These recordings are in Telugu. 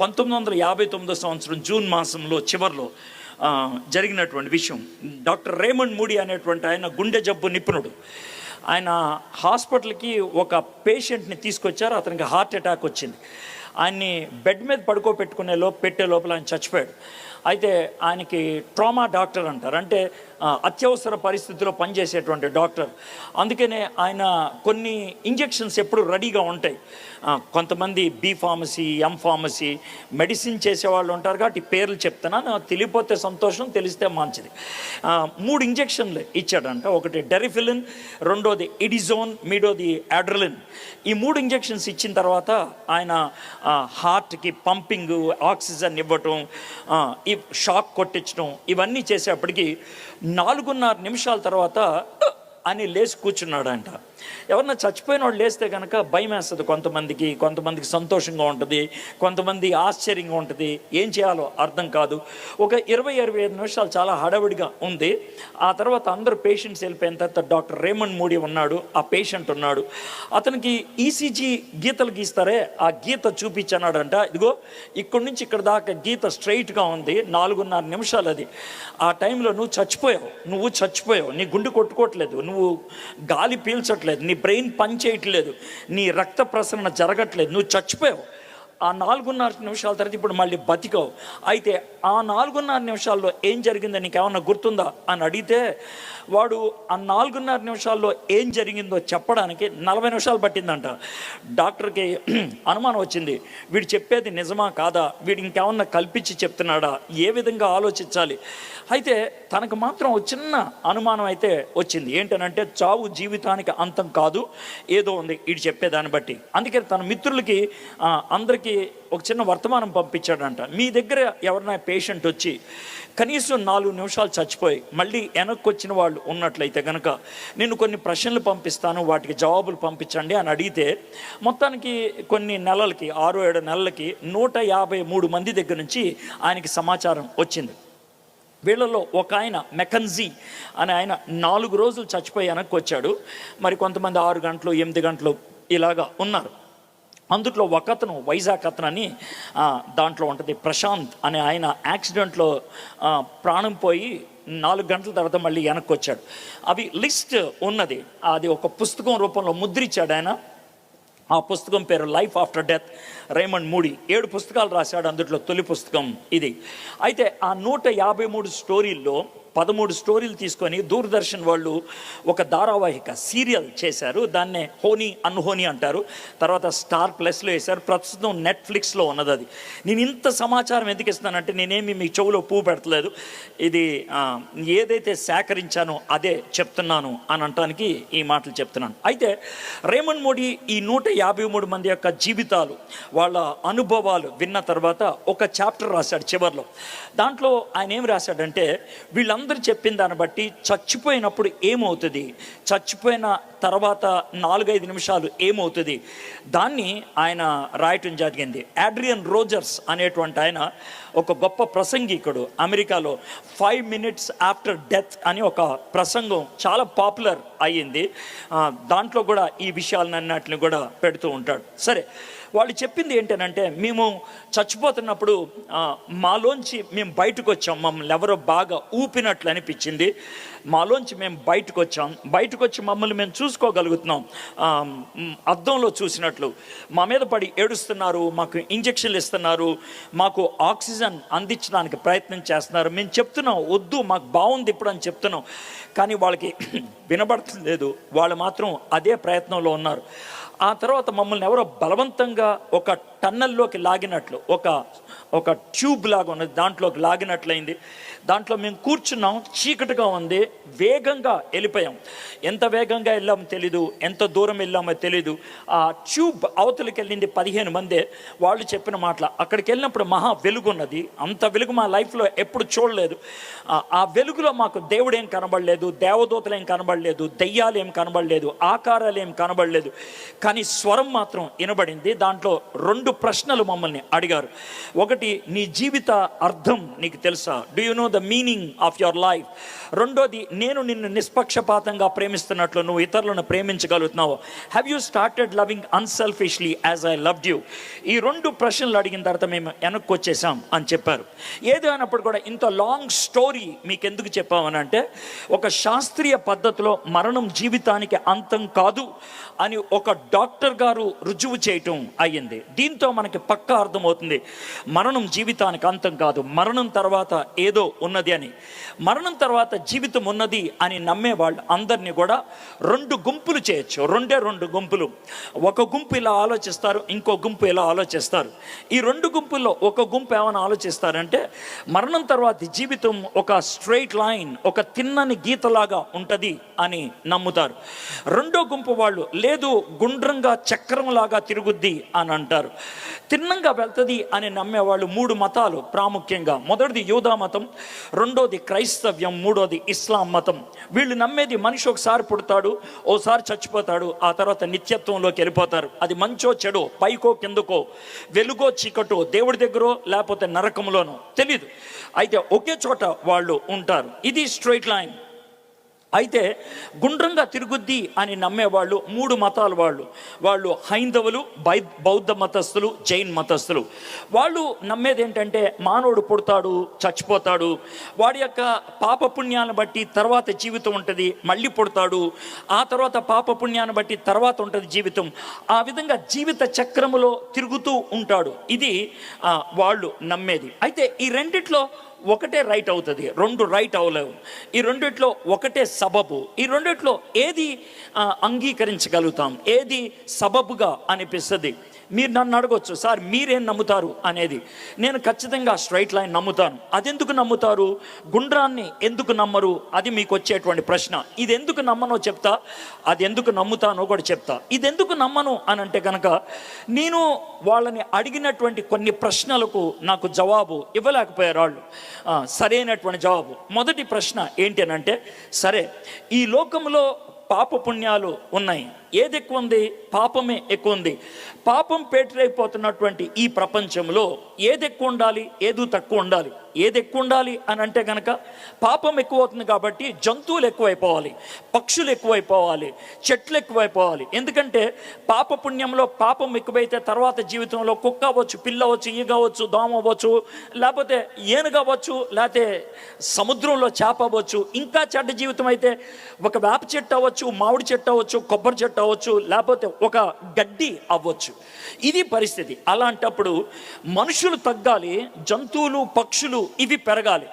పంతొమ్మిది వందల యాభై తొమ్మిదో సంవత్సరం జూన్ మాసంలో చివరిలో జరిగినటువంటి విషయం. డాక్టర్ రేమండ్ మూడి అనేటువంటి ఆయన గుండె జబ్బు నిపుణుడు. ఆయన హాస్పిటల్కి ఒక పేషెంట్ని తీసుకొచ్చారు అతనికి హార్ట్ అటాక్ వచ్చింది. ఆయన్ని బెడ్ మీద పడుకోబెట్టుకునే లోపు పెట్టే లోపల ఆయన చచ్చిపోయాడు. అయితే ఆయనకి ట్రామా డాక్టర్ అంటారు. అంటే అత్యవసర పరిస్థితిలో పనిచేసేటువంటి డాక్టర్. అందుకనే ఆయన కొన్ని ఇంజెక్షన్స్ ఎప్పుడు రెడీగా ఉంటాయి. కొంతమంది B pharmacy M pharmacy medicine చేసేవాళ్ళు ఉంటారు కాబట్టి పేర్లు చెప్తున్నాను. తెలియపోతే సంతోషం తెలిస్తే మంచిది. మూడు ఇంజెక్షన్లు ఇచ్చాడంట. ఒకటి డెరిఫిలిన్ రెండోది ఇడిజోన్ మీడోది అడ్రలిన్. ఈ మూడు ఇంజెక్షన్స్ ఇచ్చిన తర్వాత ఆయన హార్ట్కి పంపింగ్ ఆక్సిజన్ ఇవ్వటం ఈ షాక్ కొట్టించడం ఇవన్నీ చేసేప్పటికీ నాలుగున్నర నిమిషాల తర్వాత అని లేచి కూర్చున్నాడంట. ఎవరన్నా చచ్చిపోయిన వాళ్ళు లేస్తే కనుక భయం వేస్తుంది కొంతమందికి కొంతమందికి సంతోషంగా ఉంటుంది కొంతమంది ఆశ్చర్యంగా ఉంటుంది. ఏం చేయాలో అర్థం కాదు. ఒక ఇరవై ఇరవై ఐదు నిమిషాలు చాలా హడావిడిగా ఉంది. ఆ తర్వాత అందరు పేషెంట్స్ వెళ్ళిపోయిన తర్వాత డాక్టర్ రేమండ్ మూడి ఉన్నాడు ఆ పేషెంట్ ఉన్నాడు. అతనికి ఈసీజీ గీతలు గీస్తారే ఆ గీత చూపించన్నాడంట. ఇదిగో ఇక్కడి నుంచి ఇక్కడ దాకా గీత స్ట్రైట్గా ఉంది నాలుగున్నర నిమిషాలు అది. ఆ టైంలో నువ్వు చచ్చిపోయావు నువ్వు చచ్చిపోయావు నీ గుండె కొట్టుకోవట్లేదు నువ్వు గాలి పీల్చట్లేదు. నీ బ్రెయిన్ పని చేయట్లేదు నీ రక్త ప్రసరణ జరగట్లేదు నువ్వు చచ్చిపోయావు. ఆ నాలుగున్నర నిమిషాల తర్వాత ఇప్పుడు మళ్ళీ బతికావు. అయితే ఆ నాలుగున్నర నిమిషాల్లో ఏం జరిగిందో నీకు ఏమన్నా గుర్తుందా? అని అడిగితే వాడు ఆ నాలుగున్నర నిమిషాల్లో ఏం జరిగిందో చెప్పడానికి నలభై నిమిషాలు పట్టిందంట. డాక్టర్కి అనుమానం వచ్చింది. వీడు చెప్పేది నిజమా కాదా? వీడు ఇంకేమన్నా కల్పించి చెప్తున్నాడా? ఏ విధంగా ఆలోచించాలి? అయితే తనకు మాత్రం ఒక చిన్న అనుమానం అయితే వచ్చింది. ఏంటనంటే చావు జీవితానికి అంతం కాదు. ఏదో ఉంది. వీడు చెప్పేదాన్ని బట్టి. అందుకే తన మిత్రులకి అందరికీ ఒక చిన్న వర్తమానం పంపించాడంట. మీ దగ్గర ఎవరైనా పేషెంట్ వచ్చి కనీసం నాలుగు నిమిషాలు చచ్చిపోయి మళ్ళీ వెనక్కి వచ్చిన వాళ్ళు ఉన్నట్లయితే కనుక నేను కొన్ని ప్రశ్నలు పంపిస్తాను వాటికి జవాబులు పంపించండి అని అడిగితే మొత్తానికి కొన్ని నెలలకి ఆరు ఏడు నెలలకి నూట యాభై మూడు మంది దగ్గర నుంచి ఆయనకి సమాచారం వచ్చింది. వీళ్ళలో ఒక ఆయన మెకన్జీ అనే ఆయన నాలుగు రోజులు చచ్చిపోయి వెనక్కి వచ్చాడు మరి కొంతమంది ఆరు గంటలు ఎనిమిది గంటలు ఇలాగా ఉన్నారు. అందుట్లో ఒక అతను వైజాగ్ అతను అని దాంట్లో ఉంటుంది ప్రశాంత్ అనే ఆయన యాక్సిడెంట్లో ప్రాణం పోయి నాలుగు గంటల తర్వాత మళ్ళీ వెనక్కి వచ్చాడు అవి లిస్ట్ ఉన్నది. అది ఒక పుస్తకం రూపంలో ముద్రించాడు ఆయన. ఆ పుస్తకం పేరు life after death Raymond Moody ఏడు పుస్తకాలు రాశాడు అందుట్లో తొలి పుస్తకం ఇది. అయితే ఆ నూట యాభై మూడు స్టోరీల్లో పదమూడు స్టోరీలు తీసుకొని దూరదర్శన్ వాళ్ళు ఒక ధారావాహిక సీరియల్ చేశారు. దాన్నే హోనీ అన్హోనీ అంటారు. తర్వాత స్టార్ ప్లస్లో వేశారు. ప్రస్తుతం నెట్ఫ్లిక్స్లో ఉన్నది అది. నేను ఇంత సమాచారం ఎందుకు ఇస్తున్నానంటే నేనేమి మీ చెవులో పువ్వు పెడతలేదు. ఇది ఏదైతే సేకరించానో అదే చెప్తున్నాను అని అనటానికి ఈ మాటలు చెప్తున్నాను. అయితే రేమండ్ మోడీ ఈ నూట యాభై మూడు మంది యొక్క జీవితాలు వాళ్ళ అనుభవాలు విన్న తర్వాత ఒక చాప్టర్ రాశాడు చివర్లో. దాంట్లో ఆయన ఏం రాశాడంటే వీళ్ళందరూ చెప్పిన దాన్ని బట్టి చచ్చిపోయినప్పుడు ఏమవుతుంది? చచ్చిపోయిన తర్వాత నాలుగైదు నిమిషాలు ఏమవుతుంది? దాన్ని ఆయన రాయటం జరిగింది. ఆడ్రియన్ రోజర్స్ అనేటువంటి ఆయన ఒక గొప్ప ప్రసంగికుడు. అమెరికాలో ఫైవ్ మినిట్స్ ఆఫ్టర్ డెత్ అని ఒక ప్రసంగం చాలా పాపులర్ అయ్యింది. దాంట్లో కూడా ఈ విషయాలన్నింటిని కూడా పెడుతూ ఉంటాడు. సరే వాళ్ళు చెప్పింది ఏంటనంటే మేము చచ్చిపోతున్నప్పుడు మాలోంచి మేము బయటకు వచ్చాం మమ్మల్ని ఎవరో బాగా ఊపినట్లు అనిపించింది. మాలోంచి మేము బయటకు వచ్చాం బయటకు వచ్చి మమ్మల్ని మేము చూసుకోగలుగుతున్నాం. అద్దంలో చూసినట్లు. మా మీద పడి ఏడుస్తున్నారు మాకు ఇంజక్షన్లు ఇస్తున్నారు మాకు ఆక్సిజన్ అందించడానికి ప్రయత్నం చేస్తున్నారు. మేము చెప్తున్నాం వద్దు మాకు బాగుంది ఇప్పుడు అని చెప్తున్నాం. కానీ వాళ్ళకి వినబడలేదు వాళ్ళు మాత్రం అదే ప్రయత్నంలో ఉన్నారు. ఆ తర్వాత మమ్మల్ని ఎవరో బలవంతంగా ఒక టన్నల్లోకి లాగినట్లు ఒక ఒక ట్యూబ్ లాగా ఉన్నది దాంట్లోకి లాగినట్లయింది. దాంట్లో మేము కూర్చున్నాం చీకటిగా ఉంది వేగంగా వెళ్ళిపోయాం. ఎంత వేగంగా వెళ్ళామో తెలీదు ఎంత దూరం వెళ్ళామో తెలీదు. ఆ ట్యూబ్ అవతలకి వెళ్ళింది పదిహేను మందే. వాళ్ళు చెప్పిన మాటల అక్కడికి వెళ్ళినప్పుడు మహా వెలుగు ఉన్నది. అంత వెలుగు మా లైఫ్లో ఎప్పుడు చూడలేదు. ఆ- వెలుగులో మాకు దేవుడు ఏం కనబడలేదు దేవదూతలు ఏం కనబడలేదు దెయ్యాలు ఏం కనబడలేదు ఆకారాలు ఏం కనబడలేదు. కానీ స్వరం మాత్రం వినబడింది. దాంట్లో రెండు ప్రశ్నలు మమ్మల్ని అడిగారు. ఒకటి నీ జీవిత అర్థం నీకు తెలుసా? Do you know the meaning of your life రెండోది నేను నిన్ను నిష్పక్షపాతంగా ప్రేమిస్తున్నట్లు నువ్వు ఇతరులను ప్రేమించగలుగుతున్నావు? Have you started loving unselfishly as I loved you ఈ రెండు ప్రశ్నలు అడిగిన తర్వాత మేము వెనక్కి వచ్చేసాం అని చెప్పారు. ఏది అయినప్పుడు కూడా ఇంత లాంగ్ స్టోరీ మీకు ఎందుకు చెప్పామని అంటే ఒక శాస్త్రీయ పద్ధతిలో మరణం జీవితానికి అంతం కాదు అని ఒక డాక్టర్ గారు రుజువు చేయటం అయ్యింది. దీంతో మనకి పక్కా అర్థమవుతుంది. మరణం జీవితానికి అంతం కాదు. మరణం తర్వాత ఏదో ఉన్నది అని. మరణం తర్వాత జీవితం ఉన్నది అని నమ్మే వాళ్ళు అందరినీ కూడా రెండు గుంపులు చేయొచ్చు. రెండే రెండు గుంపులు. ఒక గుంపు ఇలా ఆలోచిస్తారు ఇంకో గుంపు ఇలా ఆలోచిస్తారు. ఈ రెండు గుంపుల్లో ఒక గుంపు ఏమైనా ఆలోచిస్తారంటే మరణం తర్వాత జీవితం ఒక స్ట్రైట్ లైన్ ఒక తిన్నని గీతలాగా ఉంటుంది అని నమ్ముతారు. రెండో గుంపు వాళ్ళు లేదు గుండ్రంగా చక్రంలాగా తిరుగుద్ది అని అంటారు. తిన్నంగా వెళ్తుంది అని నమ్మేవాళ్ళు మూడు మతాలు ప్రాముఖ్యంగా. మొదటిది యూదా మతం రెండోది క్రైస్తవ్యం మూడోది ఇస్లాం మతం. వీళ్ళు నమ్మేది మనిషి ఒకసారి పుడతాడు ఓసారి చచ్చిపోతాడు ఆ తర్వాత నిత్యత్వంలోకి వెళ్ళిపోతారు. అది మంచో చెడో పైకో కిందకో వెలుగో చీకటో దేవుడి దగ్గర లేకపోతే నరకంలోనో తెలీదు. అయితే ఒకే చోట వాళ్ళు ఉంటారు. ఇది స్ట్రైట్ లైన్. అయితే గుండ్రంగా తిరుగుద్ది అని నమ్మేవాళ్ళు మూడు మతాల వాళ్ళు. వాళ్ళు హైందవులు బై బౌద్ధ మతస్థులు జైన్ మతస్థులు. వాళ్ళు నమ్మేది ఏంటంటే మానవుడు పుడతాడు చచ్చిపోతాడు. వాడి యొక్క పాపపుణ్యాన్ని బట్టి తర్వాత జీవితం ఉంటుంది మళ్ళీ పుడతాడు. ఆ తర్వాత పాపపుణ్యాన్ని బట్టి తర్వాత ఉంటుంది జీవితం. ఆ విధంగా జీవిత చక్రములో తిరుగుతూ ఉంటాడు. ఇది వాళ్ళు నమ్మేది. అయితే ఈ రెండిట్లో ఒకటే రైట్ అవుతుంది రెండు రైట్ అవ్వలేవు. ఈ రెండిట్లో ఒకటే సబబు. ఈ రెండిట్లో ఏది అంగీకరించగలుగుతాం? ఏది సబబుగా అనిపిస్తుంది? మీరు నన్ను అడగొచ్చు సార్ మీరేం నమ్ముతారు? అనేది. నేను ఖచ్చితంగా స్ట్రైట్ లైన్ నమ్ముతాను. అదెందుకు నమ్ముతారు? గుండ్రాన్ని ఎందుకు నమ్మరు? అది మీకు వచ్చేటువంటి ప్రశ్న. ఇది ఎందుకు నమ్మనో చెప్తా అది ఎందుకు నమ్ముతానో కూడా చెప్తా. ఇది ఎందుకు నమ్మను అని అంటే కనుక నేను వాళ్ళని అడిగినటువంటి కొన్ని ప్రశ్నలకు నాకు జవాబు ఇవ్వలేకపోయారు వాళ్ళు. సరైనటువంటి జవాబు. మొదటి ప్రశ్న ఏంటి అని అంటే సరే ఈ లోకంలో పాపపుణ్యాలు ఉన్నాయి. ఏది ఎక్కువ ఉంది పాపమే ఎక్కువ ఉంది పాపం పేటరైపోతున్నటువంటి ఈ ప్రపంచంలో ఏది ఎక్కువ ఉండాలి ఏది తక్కువ ఉండాలి ఏది ఎక్కువ ఉండాలి అని అంటే కనుక పాపం ఎక్కువ అవుతుంది కాబట్టి జంతువులు ఎక్కువైపోవాలి. పక్షులు ఎక్కువైపోవాలి. చెట్లు ఎక్కువైపోవాలి. ఎందుకంటే పాప పుణ్యంలో పాపం ఎక్కువైతే తర్వాత జీవితంలో కుక్క అవ్వచ్చు పిల్ల అవ్వచ్చు ఈగ అవ్వచ్చు దోమ అవ్వచ్చు లేకపోతే ఏనుగు అవ్వచ్చు లేకపోతే సముద్రంలో చేప అవ్వచ్చు ఇంకా చెడ్డ జీవితం అయితే ఒక వేప చెట్టు అవ్వచ్చు మామిడి చెట్టు అవ్వచ్చు కొబ్బరి చెట్టు అవ్వచ్చు లేకపోతే ఒక గడ్డి అవ్వచ్చు. ఇది పరిస్థితి. అలాంటప్పుడు మనుషులు తగ్గాలి జంతువులు పక్షులు ఇవి పెరగాలి.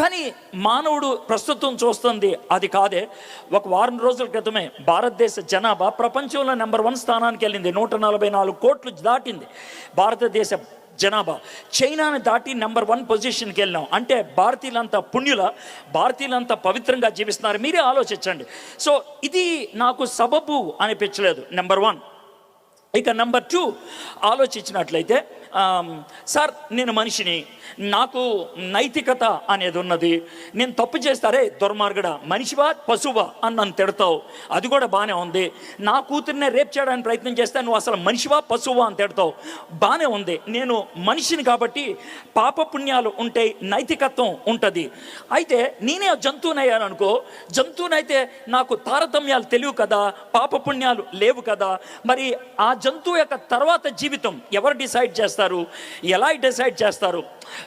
కానీ మానవుడు ప్రస్తుతం చూస్తుంది అది కాదే. ఒక వారం రోజుల క్రితమే భారతదేశ జనాభా ప్రపంచంలో నెంబర్ వన్ స్థానానికి వెళ్ళింది. నూట నలభై నాలుగు కోట్లు దాటింది. భారతదేశ జనాభా. చైనాని దాటి నెంబర్ వన్ పొజిషన్కి వెళ్ళాం అంటే భారతీయులంతా పుణ్యుల భారతీయులంతా పవిత్రంగా జీవిస్తున్నారు. మీరే ఆలోచించండి. సో ఇది నాకు సబబు అనిపించలేదు నెంబర్ వన్ ఇక నెంబర్ టూ ఆలోచించినట్లయితే సార్ నేను మనిషిని నాకు నైతికత అనేది ఉన్నది. నేను తప్పు చేస్తారే దుర్మార్గుడ మనిషివా పశువా అని నన్ను తిడతావు. అది కూడా బాగానే ఉంది. నా కూతుర్నే రేప్ చేయడానికి ప్రయత్నం చేస్తే నువ్వు అసలు మనిషివా పశువా అని తిడతావు. బాగానే ఉంది. నేను మనిషిని కాబట్టి పాపపుణ్యాలు ఉంటాయి నైతికత్వం ఉంటుంది. అయితే నేనే జంతువునయ్యాననుకో జంతువునైతే నాకు తారతమ్యాలు తెలియవు కదా పాపపుణ్యాలు లేవు కదా మరి ఆ జంతువు యొక్క తర్వాత జీవితం ఎవరు డిసైడ్ చేస్తారు? ఎలా డిసైడ్ చేస్తారు?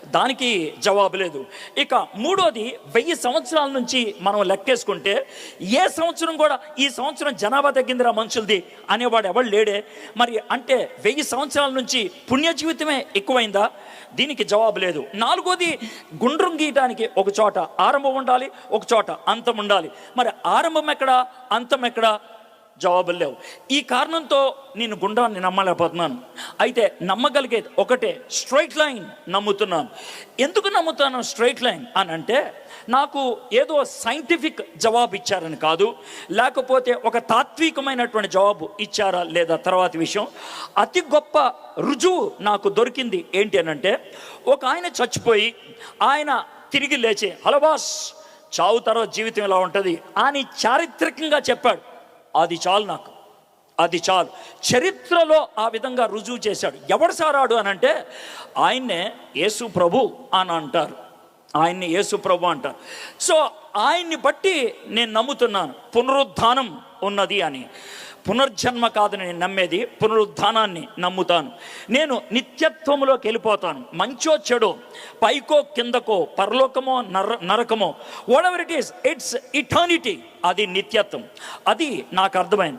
దానికి జవాబు లేదు. ఇక మూడోది వెయ్యి సంవత్సరాల నుంచి మనం లెక్కేసుకుంటే ఏ సంవత్సరం కూడా ఈ సంవత్సరం జనాభా తగ్గిందిరా మనుషులది అనేవాడు ఎవడు లేడే. మరి అంటే వెయ్యి సంవత్సరాల నుంచి పుణ్య జీవితమే ఎక్కువైందా? దీనికి జవాబు లేదు. నాలుగోది గుండ్రం గీయటానికి ఒక చోట ఆరంభం ఉండాలి ఒక చోట అంతం ఉండాలి. మరి ఆరంభం ఎక్కడ? అంతం ఎక్కడ? జవాబులు లేవు. ఈ కారణంతో నేను గుండాన్ని నమ్మలేకపోతున్నాను. అయితే నమ్మగలిగేది ఒకటే స్ట్రైట్ లైన్ నమ్ముతున్నాను. ఎందుకు నమ్ముతాను స్ట్రైట్ లైన్ అని అంటే నాకు ఏదో సైంటిఫిక్ జవాబు ఇచ్చారని కాదు. లేకపోతే ఒక తాత్వికమైనటువంటి జవాబు ఇచ్చారా లేదా తర్వాత విషయం. అతి గొప్ప రుజువు నాకు దొరికింది ఏంటి అని అంటే ఒక ఆయన చచ్చిపోయి ఆయన తిరిగి లేచి హలో బాస్ చావు తర్వాత జీవితం ఇలా ఉంటుంది అని చారిత్రకంగా చెప్పాడు. అది చాలు నాకు. అది చాలు. చరిత్రలో ఆ విధంగా రుజువు చేశాడు. ఎవడు సారాడు అని అంటే ఆయన్నే యేసు ప్రభు అని అంటారు. ఆయన్ని యేసు ప్రభు అంటారు. సో ఆయన్ని బట్టి నేను నమ్ముతున్నాను. పునరుద్ధానం ఉన్నది అని. పునర్జన్మ కాదని నేను నమ్మేది పునరుద్ధానాన్ని నమ్ముతాను. నేను నిత్యత్వంలోకి వెళ్ళిపోతాను. మంచో చెడో పైకో కిందకో పరలోకమో నర నరకమో whatever it is it's eternity అది నిత్యత్వం. అది నాకు అర్థమైంది.